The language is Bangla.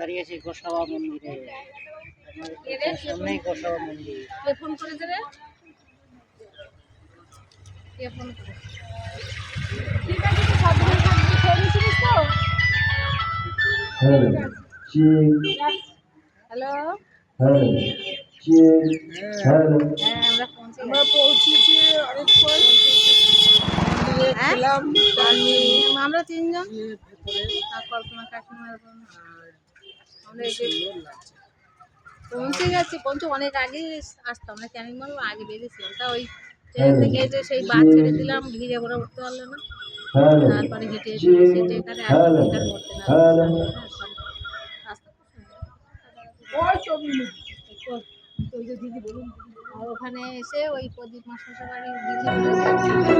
দাঁড়িয়ে আছি গোসাবা মন্দিরে সামনেই গোসাবা মন্দির ফোন করে দেবে করে ঠিক আছে. Cheers. হ্যালো. Hello. হ্যাঁ আমরা পৌঁছেছি অনেকক্ষণ হ্যাঁ? আমরা তিনজন কল্পনা কাকিমার। আমরা এই যে পৌঁছে গেছি পৌঁছে অনেক আগে আসতাম না ক্যানিং মাল আগে বেরিয়েছিলাম। তা ওই ট্রেন থেকে এই যে সেই বাস ছেড়ে দিলাম ভিড়ে ওরা উঠতে পারল না। তারপরে হেঁটে হেঁটে এখানে আর করতে না. হ্যাঁ। ওই যে দিদি বলুন আর ওখানে এসে ওই প্রদীপ মাস্টার বাড়ি দিদি